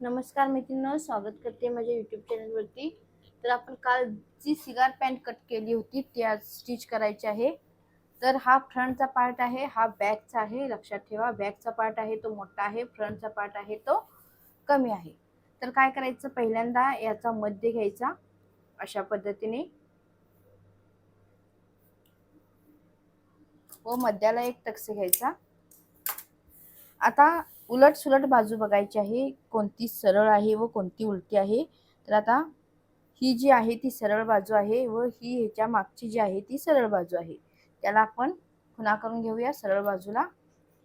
नमस्कार मैत्रिणी स्वागत करते माझ्या युट्यूब चॅनलवरती तर आपण काल जी सिगार पॅन्ट कट केली होती ती आज स्टिच करायची आहे. तर हा फ्रंटचा पार्ट आहे हा बॅकचा आहे. लक्षात ठेवा बॅकचा पार्ट आहे तो मोठा आहे फ्रंटचा पार्ट आहे तो कमी आहे. तर काय करायचं पहिल्यांदा याचा मध्य घ्यायचा अशा पद्धतीने. व मध्याला एक टक्स घ्यायचा. आता उलट सुलट बाजू बघायची आहे कोणती सरळ आहे व कोणती उलटी आहे. तर आता ही जी आहे ती सरळ बाजू आहे व ही ह्याच्या मागची जी आहे ती सरळ बाजू आहे. त्याला आपण खुणा करून घेऊया सरळ बाजूला.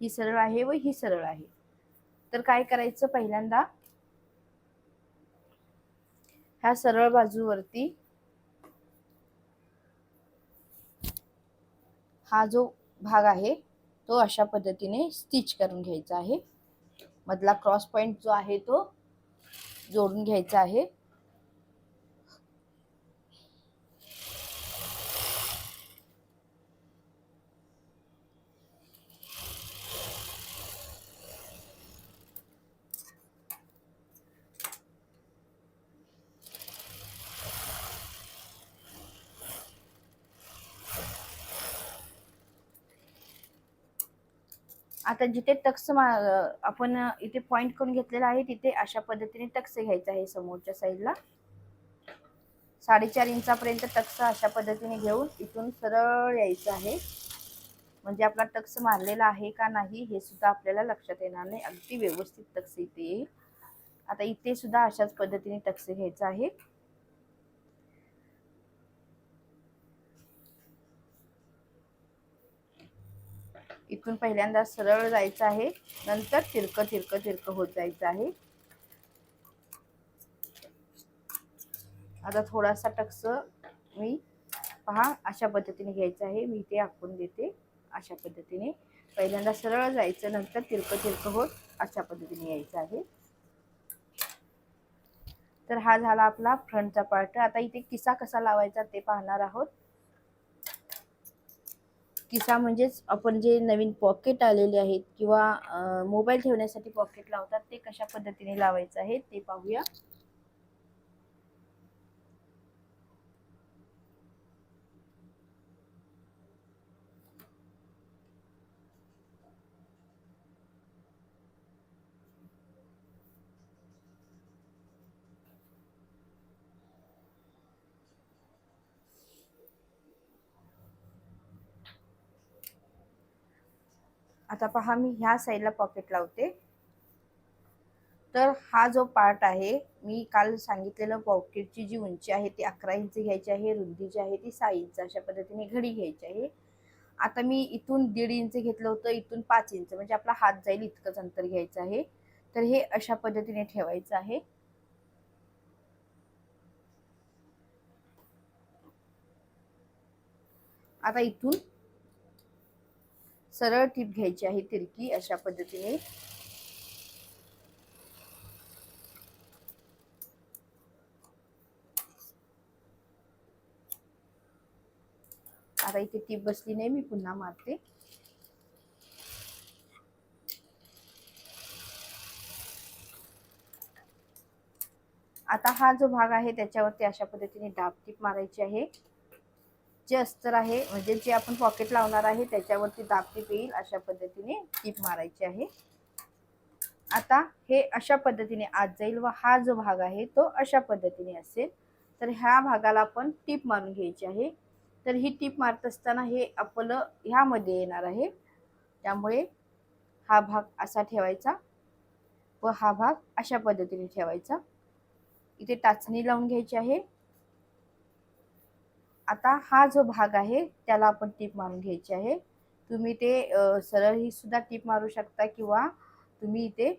ही सरळ आहे व ही सरळ आहे. तर काय करायचं पहिल्यांदा? ह्या सरळ बाजूवरती हा जो भाग आहे तो अशा पद्धतीने स्टिच करून घ्यायचा आहे. मधला क्रॉस पॉइंट जो आहे तो जोडून घ्यायचा आहे. आता जिथे टक्स आपण इथे पॉइंट करून घेतलेला आहे तिथे अशा पद्धतीने टक्स घ्यायचा आहे समोरच्या साईडला साडेचार इंचापर्यंत टक्स अशा पद्धतीने घेऊन इथून सरळ यायचं आहे. म्हणजे आपला टक्स मारलेला आहे का नाही हे सुद्धा आपल्याला लक्षात येणार नाही. अगदी व्यवस्थित टक्स इथे येईल. आता इथे सुद्धा अशाच पद्धतीने टक्स घ्यायचा आहे. इथून पहिल्यांदा सरळ जायचं आहे. नंतर तिरकं तिरकं तिरकं होत जायचं आहे. आता थोडासा टक्स मी पहा अशा पद्धतीने घ्यायचं आहे. मी ते आखून देते अशा पद्धतीने. पहिल्यांदा सरळ जायचं नंतर तिरकं तिरकं होत अशा पद्धतीने यायचं आहे. तर हा झाला आपला फ्रंटचा पार्ट आता इथे किसा कसा लावायचा ते पाहणार आहोत. किसा म्हणजेच आपण जे नवीन पॉकेट आलेले आहेत किंवा मोबाईल ठेवण्यासाठी पॉकेट लावतात ते कशा पद्धतीने लावायचं आहे ते पाहूया. आता पहा मी ह्या साईडला पॉकेट लावते. तर हा जो पार्ट आहे मी काल सांगितलेलं पॉकेटची जी उंची आहे ती अकरा इंच घ्यायची आहे रुंदी जी आहे ती सहा इंच अशा पद्धतीने घडी घ्यायची आहे. आता मी इथून दीड इंच घेतलं होतं इथून पाच इंच म्हणजे आपला हात जाईल इतकंच अंतर घ्यायचं आहे. तर हे अशा पद्धतीने ठेवायचं आहे. आता इथून सरळ टीप घ्यायची आहे तिरकी अशा पद्धतीने. आता इथे टीप बसली नाही मी पुन्हा मारते. आता हा जो भाग आहे त्याच्यावरती अशा पद्धतीने डाब टीप मारायची आहे. जे अस्तर आहे म्हणजे जे आपण पॉकेट लावणार आहे त्याच्यावरती दाब टीप येईल अशा पद्धतीने टीप मारायची आहे. आता हे अशा पद्धतीने आत जाईल व हा जो भाग आहे तो अशा पद्धतीने असेल. तर ह्या भागाला आपण टीप मारून घ्यायची आहे. तर ही टीप मारत असताना हे आपलं ह्यामध्ये येणार आहे. त्यामुळे हा भाग असा ठेवायचा व हा भाग अशा पद्धतीने ठेवायचा. इथे टाचणी लावून घ्यायची आहे. आता हा जो भाग आहे त्याला आपण टीप मारून घ्यायची आहे. तुम्ही ते सरळ ही सुद्धा टीप मारू शकता किंवा तुम्ही इथे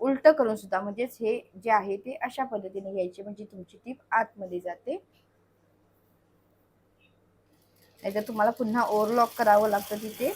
उलट करून सुद्धा म्हणजेच हे जे आहे ते अशा पद्धतीने घ्यायचे म्हणजे तुमची टीप आतमध्ये जाते. नाहीतर तुम्हाला पुन्हा ओव्हरलॉक करावं लागतं तिथे.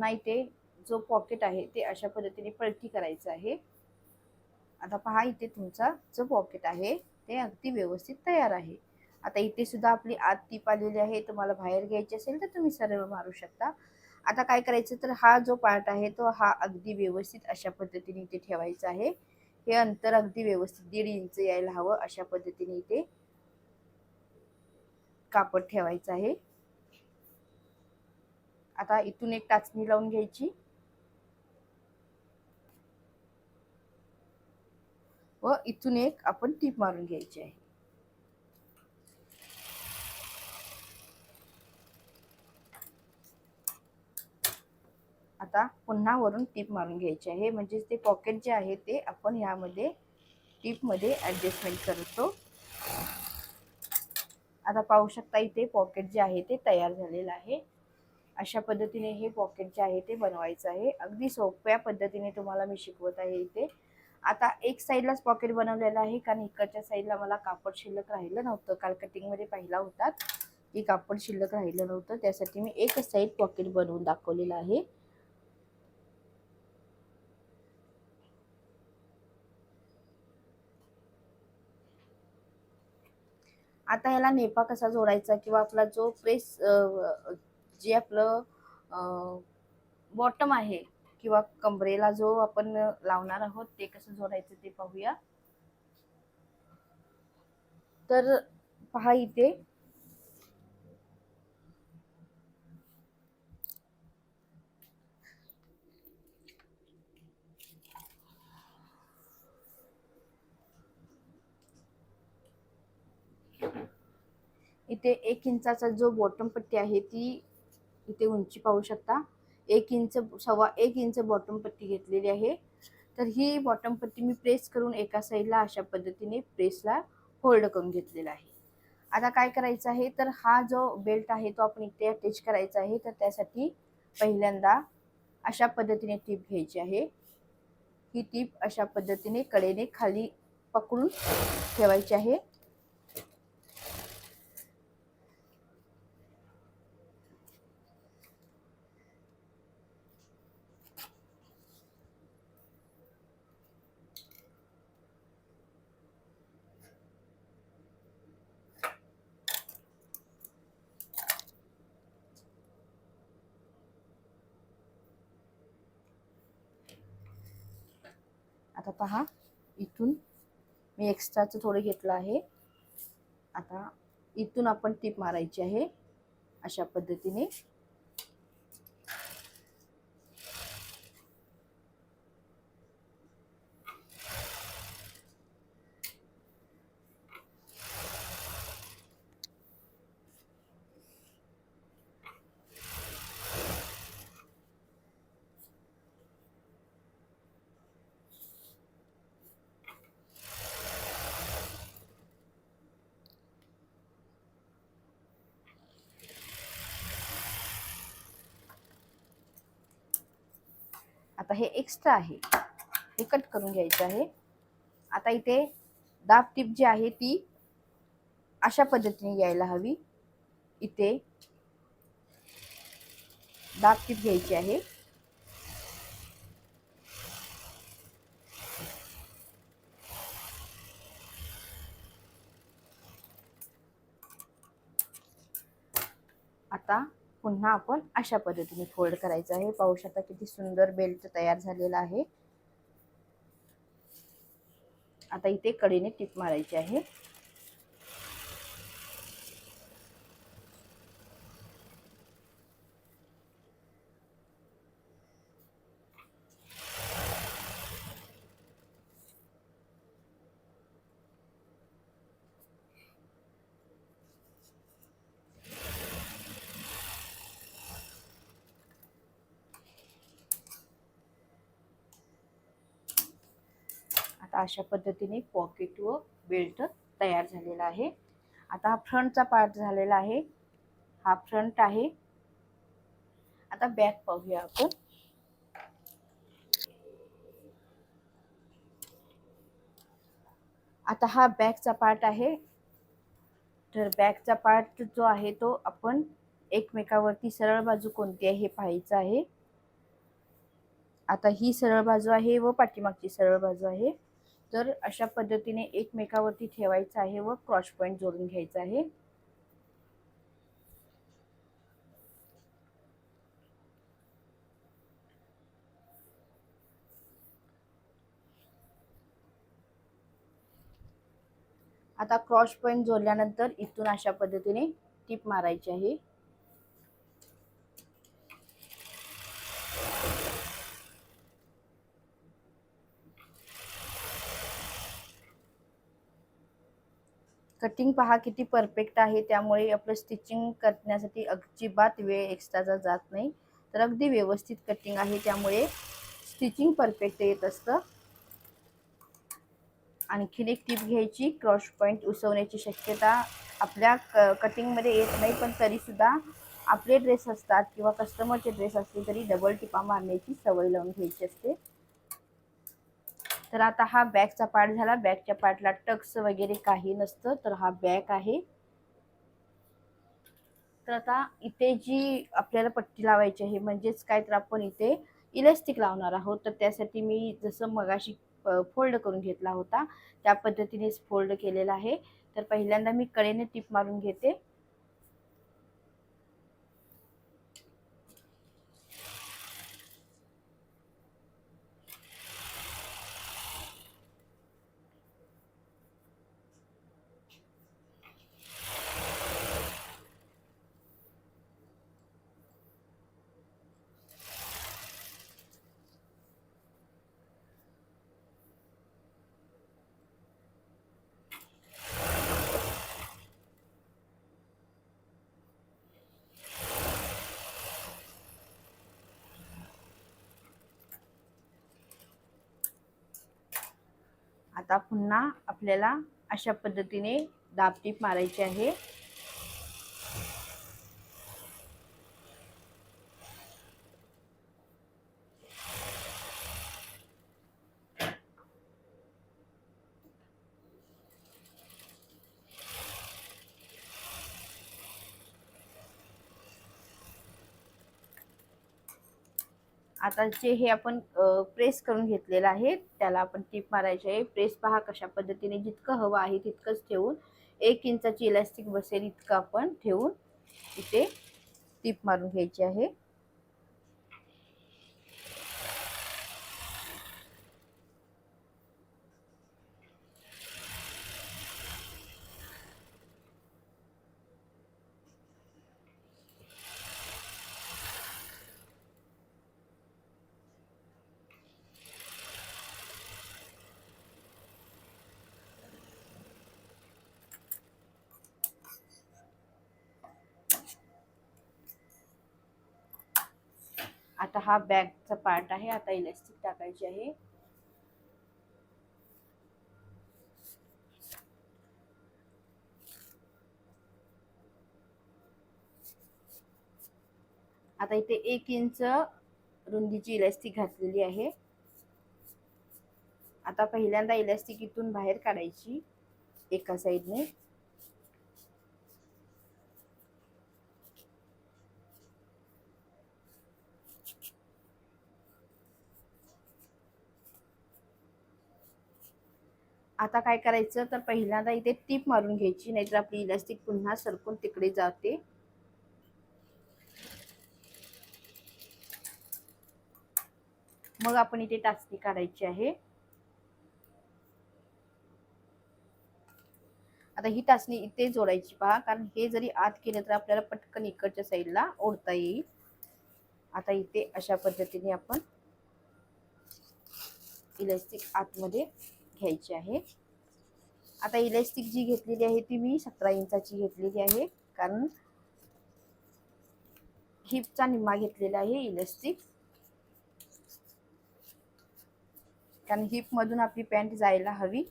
आता पुन्हा इथे जो पॉकेट आहे ते अशा पद्धतीने पलटी करायचं आहे. आता पहा इथे तुमचा जो पॉकेट आहे ते अगदी व्यवस्थित तयार आहे. आता इथे सुद्धा आपली आत टीप आलेली आहे तुम्हाला बाहेर घ्यायची असेल तर तुम्ही सरळ मारू शकता. आता काय करायचं तर हा जो पार्ट आहे तो हा अगदी व्यवस्थित अशा पद्धतीने इथे ठेवायचा आहे. हे अंतर अगदी व्यवस्थित दीड इंच यायला हवं अशा पद्धतीने इथे कापड ठेवायचं आहे. आता इथून एक टाचणी लावून घ्यायची. व इथून एक आपण टीप मारून घ्यायची आहे. आता पुन्हा वरून टीप मारून घ्यायची आहे. म्हणजेच ते पॉकेट जे आहे ते आपण यामध्ये टीपमध्ये ॲडजस्टमेंट करतो. आता पाहू शकता इथे पॉकेट जे आहे ते तयार झालेलं आहे. अशा पद्धतीने हे पॉकेट जे आहे ते बनवायचं आहे. अगदी सोप्या पद्धतीने तुम्हाला मी शिकवत आहे इथे. आता एक साईडलाच पॉकेट बनवलेलं आहे कारण इकडच्या साईडला मला कापड शिल्लक राहिलं नव्हतं. काल कटिंगमध्ये पाहिला होता की कापड शिल्लक राहिलं नव्हतं. त्यासाठी मी एकच साईड पॉकेट बनवून दाखवलेलं आहे. आता याला नेपा कसा जोडायचा किंवा आपला जो प्रेस जे आपलं बॉटम आहे किंवा कमरेला जो आपण लावणार आहोत ते कसं जोडायचं ते पाहूया. तर पहा इथे. इथे एक इंचाचा जो बॉटम पट्टी आहे ती इथे उंची पाहू शकता. एक इंच सव्वा एक इंच बॉटम पट्टी घेतलेली आहे. तर ही बॉटम पट्टी मी प्रेस करून एका साईडला अशा पद्धतीने प्रेसला होल्ड करून घेतलेला आहे. आता काय करायचं आहे? तर हा जो बेल्ट आहे तो आपण इथे अटॅच करायचा आहे. तर त्यासाठी पहिल्यांदा अशा पद्धतीने टीप घ्यायची आहे. ही टीप अशा पद्धतीने कडेने खाली पकडून ठेवायची आहे आता पहा. इथून मी एक्स्ट्राचं थोडं घेतलं आहे. आता इथून आपण टीप मारायची आहे अशा पद्धतीने आता हे एक्स्ट्रा आहे. हे कट करून घ्यायचं आहे. आता इथे दाब टीप जी आहे ती अशा पद्धतीने यायला हवी. इथे दाब टीप घ्यायची आहे. आता पुन्हा आपण अशा पद्धतीने फोल्ड करायचं आहे. पाहू शकता किती सुंदर बेल्ट तयार झालेला आहे. आता इथे कडीने टिप मारायची आहे आता अशा पद्धतीने पॉकेट व बेल्ट तयार झालेला आहे. आता हा फ्रंटचा पार्ट झालेला आहे. हा फ्रंट आहे. आता बॅक पाहूया आपण. आता हा बॅकचा पार्ट आहे. तर बॅकचा पार्ट जो आहे तो आपण एकमेकावरती सरळ बाजू कोणती आहे हे पाहायचं आहे. आता ही सरळ बाजू आहे व पाठीमागची सरळ बाजू आहे. तर अशा पद्धतीने एकमेकावरती ठेवायचं आहे व क्रॉस पॉईंट जोडून घ्यायचा आहे. आता क्रॉस पॉईंट जोडल्यानंतर इथून अशा पद्धतीने टीप मारायची आहे. कटिंग पहा किती परफेक्ट आहे. त्यामुळे आपलं स्टिचिंग करण्यासाठी अजिबात वेळ एक्स्ट्राचा जात नाही. तर अगदी व्यवस्थित कटिंग आहे. त्यामुळे स्टिचिंग परफेक्ट येत असतं. आणखीन एक टीप घ्यायची क्रॉस पॉईंट उसवण्याची शक्यता आपल्या क कटिंगमध्ये येत नाही. पण तरीसुद्धा आपले ड्रेस असतात किंवा कस्टमरचे ड्रेस असतील तरी डबल टिपा मारण्याची सवय लावून घ्यायची असते. तर आता हा बॅगचा पार्ट झाला. बॅगच्या पार्टला टक्स वगैरे काही नसतं तर हा बॅग आहे. तर आता इथे जी आपल्याला पट्टी लावायची आहे म्हणजेच काय तर आपण इथे इलास्टिक लावणार आहोत. तर त्यासाठी मी जसं मगाशी फोल्ड करून घेतला होता त्या पद्धतीनेच फोल्ड केलेला आहे. तर पहिल्यांदा मी कडेने टिप मारून घेते. आता पुन्हा आपल्याला अशा पद्धतीने दाबटीप मारायची आहे. आता जे हे आपण प्रेस करून घेतलेलं आहे त्याला आपण टीप मारायची आहे. प्रेस पहा कशा पद्धतीने जितकं हवं आहे तितकंच ठेवून एक इंचाची इलास्टिक बसेल इतकं आपण ठेवून इथे टीप मारून घ्यायची आहे आता हा बॅगचा पार्ट आहे. आता इलास्टिक टाकायची आहे. आता इथे एक इंच रुंदीची इलास्टिक घातलेली आहे. आता पहिल्यांदा इलास्टिक इथून बाहेर काढायची एका साईडने आता काय करायचं? तर पहिल्यांदा इथे टीप मारून घ्यायची नाहीतर आपली इलास्टिक पुन्हा सरकून तिकडे जाते. मग आपण इथे टाचणी काढायची आहे. आता ही टाचणी इथे जोडायची पहा कारण हे जरी आत केलं तर आपल्याला पटकन इकडच्या साईडला ओढता येईल. आता इथे अशा पद्धतीने आपण इलास्टिक आतमध्ये घ्यायची आहे. आता इलास्टिक जी घेतलेली आहे ती मी सतरा इंचाची घेतलेली आहे. कारण हिपचा निम्मा घेतलेला आहे इलास्टिक कारण हिपमधून आपली पॅन्ट जायला हवी.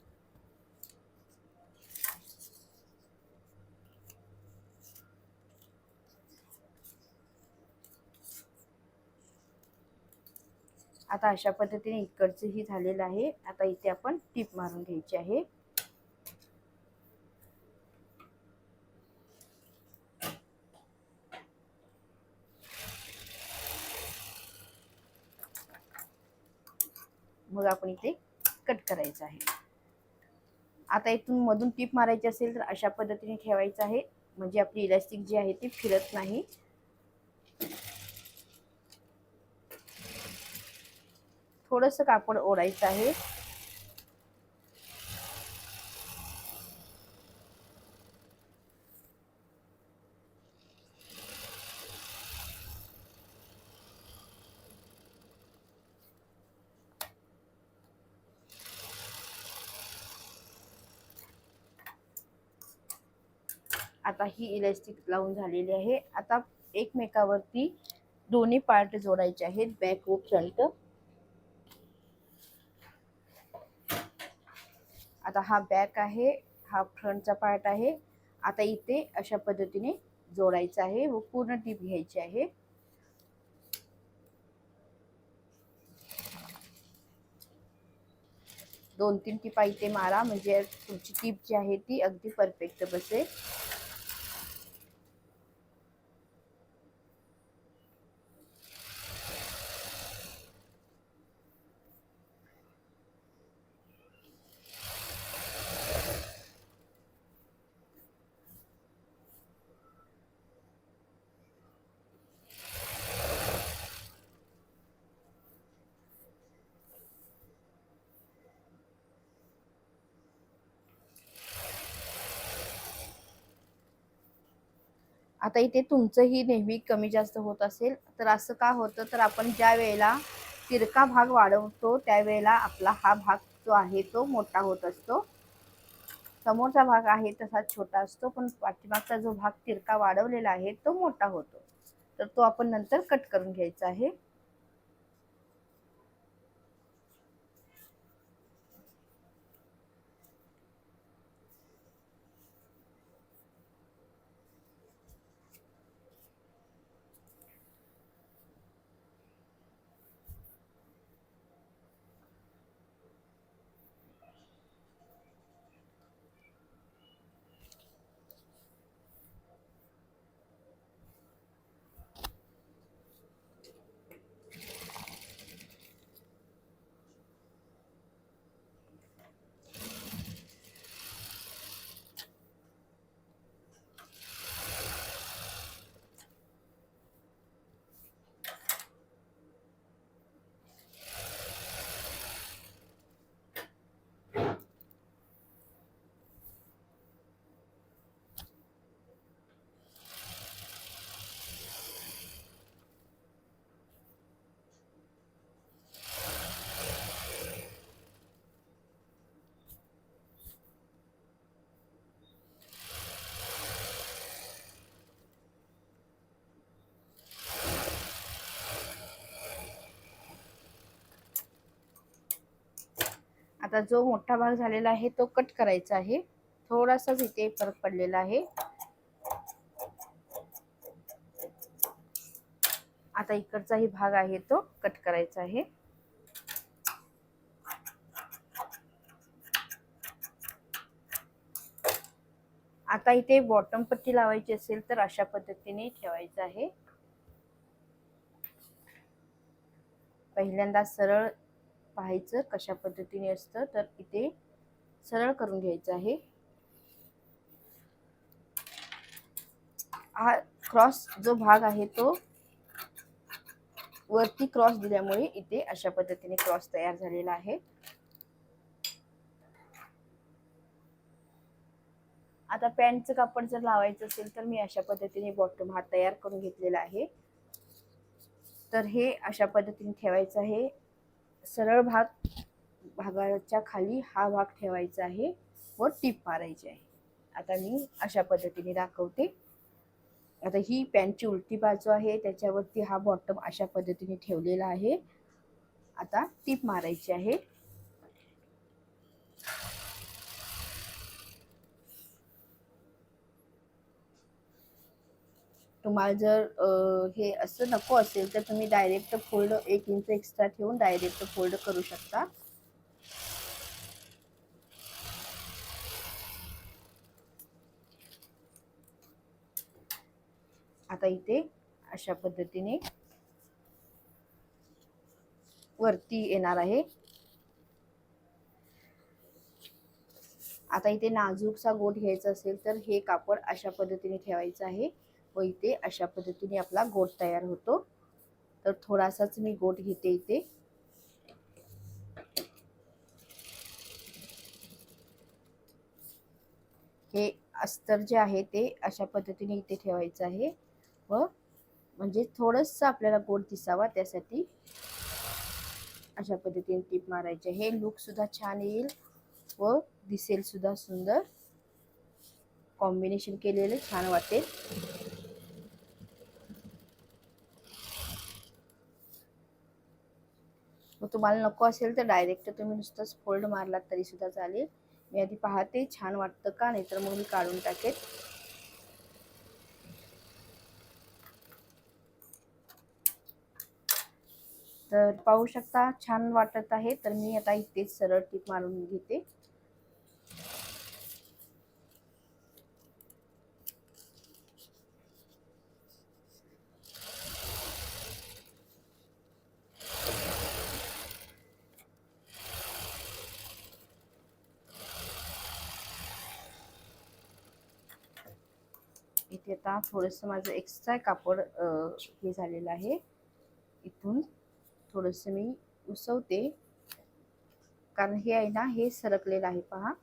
आता अशा पद्धतीने इकडचंही झालेलं आहे. आता इथे आपण टीप मारून घ्यायची आहे. मग आपण इथे कट करायचं आहे. आता इथून मधून टीप मारायची असेल तर अशा पद्धतीने ठेवायचं आहे. म्हणजे आपली इलास्टिक जी आहे ती फिरत नाही. थोडंसं कापड ओढायचं आहे. आता ही इलास्टिक लावून झालेली आहे. आता एकमेकावरती दोन्ही पार्ट जोडायचे आहेत. बॅक व फ्रंट आता हा बॅक आहे हा फ्रंटचा पार्ट आहे. आता इथे अशा पद्धतीने जोडायचं आहे व पूर्ण टीप घ्यायची आहे. दोन तीन टिपा इथे मारा म्हणजे तुमची टीप जी आहे ती अगदी परफेक्ट बसेल. आता इथे तुमचंही नेहमी कमी जास्त होत असेल तर असं का होतं? तर आपण ज्या वेळेला तिरका भाग वाढवतो त्यावेळेला आपला हा भाग जो आहे तो मोठा होत असतो. समोरचा भाग आहे तसा छोटा असतो पण पाठीमागचा जो भाग तिरका वाढवलेला आहे तो मोठा होतो. तर तो आपण नंतर कट करून घ्यायचा आहे. आता जो मोठा भाग झालेला आहे तो कट करायचा आहे. थोडासाच इथे फरक पडलेला आहे. आता इकडचाही भाग आहे तो कट करायचा आहे. आता इथे बॉटम पट्टी लावायची असेल तर अशा पद्धतीने ठेवायचं आहे. पहिल्यांदा सरळ पाहायचं कशा पद्धतीने असतं तर इथे सरळ करून घ्यायचं आहे. हा क्रॉस जो भाग आहे तो वरती क्रॉस दिल्यामुळे इथे अशा पद्धतीने क्रॉस तयार झालेला आहे. आता पॅन्टचं कापड जर लावायचं असेल तर मी अशा पद्धतीने बॉटम हा तयार करून घेतलेला आहे. तर हे अशा पद्धतीने ठेवायचं आहे. सरळ भाग भागाच्या खाली हा भाग ठेवायचा आहे व टीप मारायची आहे. आता मी अशा पद्धतीने दाखवते. आता ही पॅन्टची उलटी बाजू आहे त्याच्यावरती हा बॉटम अशा पद्धतीने ठेवलेला आहे. आता टीप मारायची आहे. तुम्हाला जर हे असं नको असेल तर तुम्ही डायरेक्ट फोल्ड एक इंच एक्स्ट्रा ठेवून डायरेक्ट फोल्ड करू शकता. आता इथे अशा पद्धतीने वरती येणार आहे. आता इथे नाजूकचा गोठ घ्यायचा असेल तर हे कापड अशा पद्धतीने ठेवायचं आहे. व इथे अशा पद्धतीने आपला गोट तयार होतो. तर थोडासाच मी गोट घेते इथे. हे अस्तर जे आहे ते अशा पद्धतीने इथे ठेवायचं आहे व म्हणजे थोडंसं आपल्याला गोड दिसावा त्यासाठी अशा पद्धतीने टीप मारायचे हे लुकसुद्धा छान येईल व दिसेल सुद्धा सुंदर. कॉम्बिनेशन केलेलं छान वाटेल. मग तुम्हाला नको असेल तर डायरेक्ट तुम्ही नुसतंच फोल्ड मारलात तरीसुद्धा चालेल. मी आधी पाहते छान वाटतं का? नाही तर मग मी काढून टाकेल तर पाहू शकता छान वाटत आहे. तर मी आता इथेच सरळ टीप मारून घेते. इथे आता थोडंसं माझं एक्स्ट्रा कापड हे झालेलं आहे. इथून थोडंसं मी उसवते कारण हे आहे ना हे सरकलेलं आहे पहा.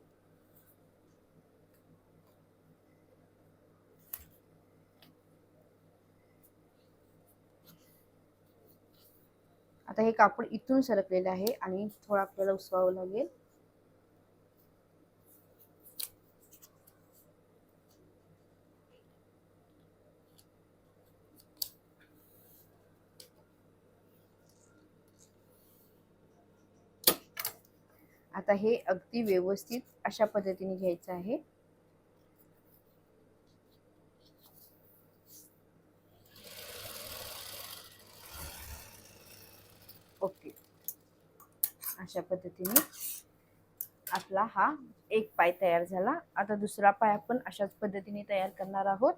आता हे कापड इथून सरकलेलं आहे आणि थोडं आपल्याला उसवावं लागेल. आता हे अगदी व्यवस्थित अशा पद्धतीने घ्यायचं आहे. ओके. अशा पद्धतीने आपला हा एक पाय तयार झाला. आता दुसरा पाय आपण अशाच पद्धतीने तयार करणार आहोत.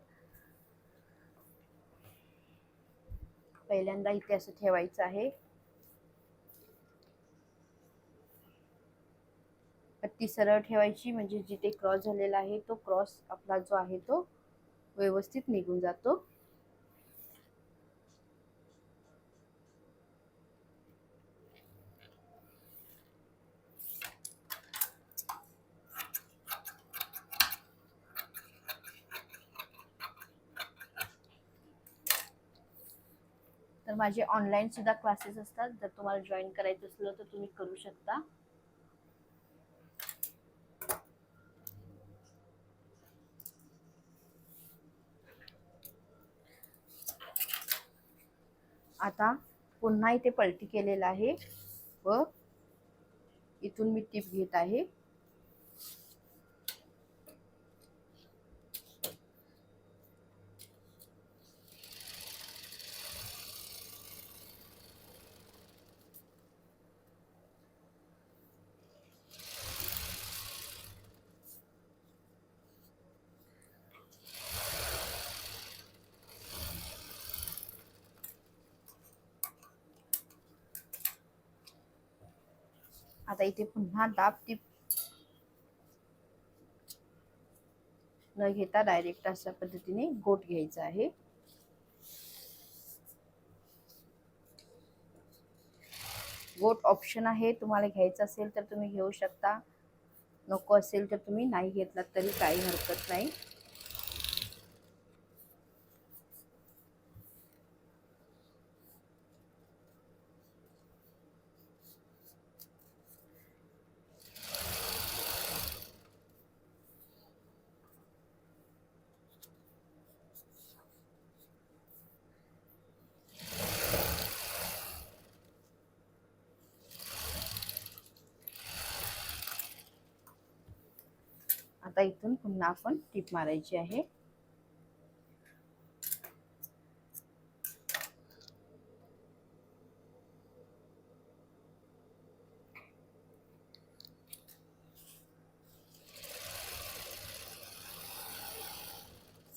पहिल्यांदा इथे असं ठेवायचं आहे. पट्टी सरळ ठेवायची म्हणजे जिथे क्रॉस झालेला आहे तो क्रॉस आपला जो आहे तो व्यवस्थित निघून जातो. तर माझे ऑनलाईन सुद्धा क्लासेस असतात. जर तुम्हाला जॉईन करायचं असलं तर तुम्ही करू शकता. आता पुन्हा इथे पलटी केलेला आहे व इथून मी टीप घेत आहे आता इथे पुन्हा दाब टीप न घेता डायरेक्ट अशा पद्धतीने गोट घ्यायचा आहे. गोट ऑप्शन आहे तुम्हाला घ्यायचं असेल तर तुम्ही घेऊ शकता. नको असेल तर तुम्ही नाही घेतलात तरी काही हरकत नाही आता इथून पुन्हा आपण टीप मारायची आहे.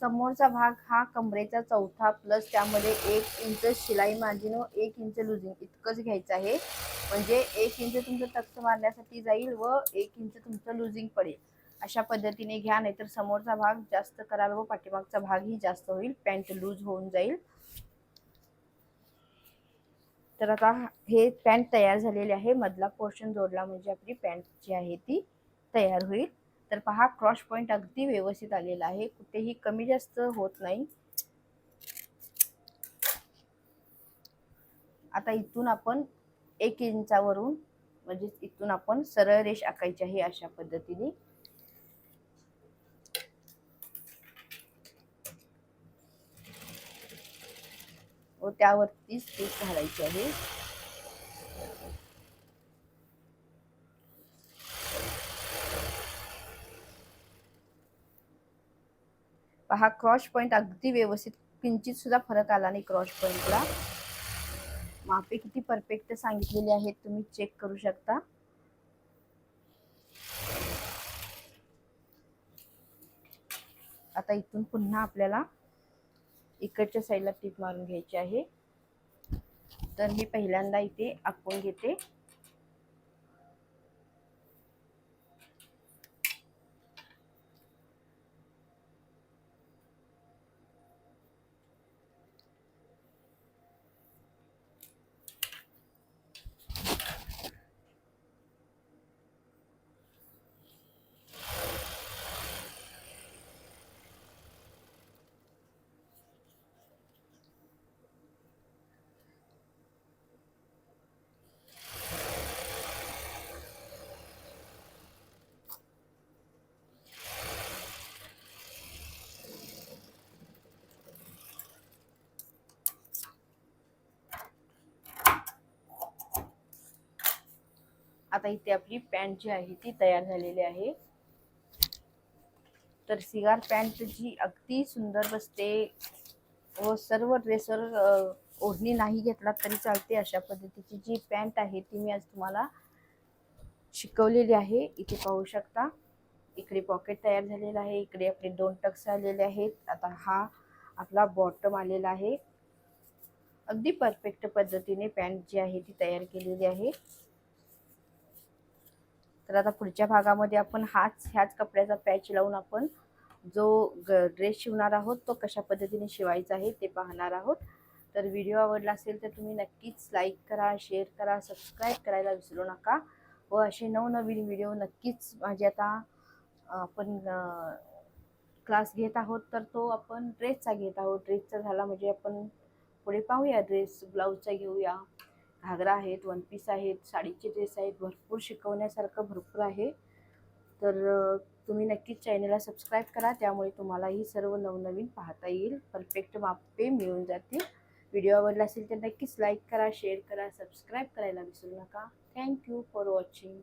समोरचा भाग हा कमरेचा चौथा प्लस त्यामध्ये एक इंच शिलाई मार्जिन व एक इंच लुझिंग इतकंच घ्यायचं आहे. म्हणजे एक इंच तुमचं टक्स मारण्यासाठी जाईल व एक इंच तुमचं लुझिंग पडेल. अशा पद्धतीने घ्या नाहीतर समोरचा भाग जास्त कराल व पाठीमागचा भागही जास्त होईल पॅन्ट लूज होऊन जाईल. तर आता हे पॅन्ट तयार झालेले आहे. मधला पोर्शन जोडला म्हणजे आपली पॅन्ट जी आहे ती तयार होईल. तर पहा क्रॉस पॉईंट अगदी व्यवस्थित आलेला आहे. कुठेही कमी जास्त होत नाही. आता इथून आपण एक इंचावरून म्हणजे इथून आपण सरळ रेष आखायची आहे अशा पद्धतीने. व त्यावरतीच स्टिच घालायची आहे. पहा क्रॉस पॉईंट अगदी व्यवस्थित किंचित सुद्धा फरक आला नाही क्रॉस पॉईंटला मापे किती परफेक्ट सांगितलेली आहेत तुम्ही चेक करू शकता. आता इथून पुन्हा आपल्याला इकडच्या साईडला टीप मारून घ्यायची आहे. तर मी पहिल्यांदा इथे आखून घेते. आता इथे आपली पॅन्ट जी आहे ती तयार झालेली आहे. तर सिगार पॅन्ट जी अगदी सुंदर बसते. व सर्व ड्रेसवर ओढणी नाही घेतला तरी चालते अशा पद्धतीची जी पॅन्ट आहे ती मी आज तुम्हाला शिकवलेली आहे. इथे पाहू शकता. इकडे पॉकेट तयार झालेलं आहे. इकडे आपले दोन टक्स आलेले आहेत. आता हा आपला बॉटम आलेला आहे. अगदी परफेक्ट पद्धतीने पॅन्ट जी आहे ती तयार केलेली आहे. तर आता पुढच्या भागामध्ये आपण हाच ह्याच कपड्याचा पॅच लावून आपण जो ड्रेस शिवणार आहोत तो कशा पद्धतीने शिवायचा आहे ते पाहणार आहोत. तर व्हिडिओ आवडला असेल तर तुम्ही नक्कीच लाईक करा शेअर करा सबस्क्राईब करायला विसरू नका. व असे नवनवीन व्हिडिओ नक्कीच माझे आता आपण क्लास घेत आहोत तर तो आपण ड्रेसचा घेत आहोत. ड्रेसचा झाला म्हणजे आपण पुढे पाहूया ड्रेस ब्लाऊजचा घेऊया. घागरा आहेत वन पीस आहेत साडीचे ड्रेस आहेत भरपूर शिकवण्यासारखं भरपूर आहे. तर तुम्ही नक्कीच चॅनलला सबस्क्राईब करा त्यामुळे तुम्हालाही सर्व नवनवीन पाहता येईल. परफेक्ट मापे मिळून जातील. व्हिडिओ आवडला असेल तर नक्कीच लाईक करा शेअर करा सबस्क्राईब करायला विसरू नका. Thank you for watching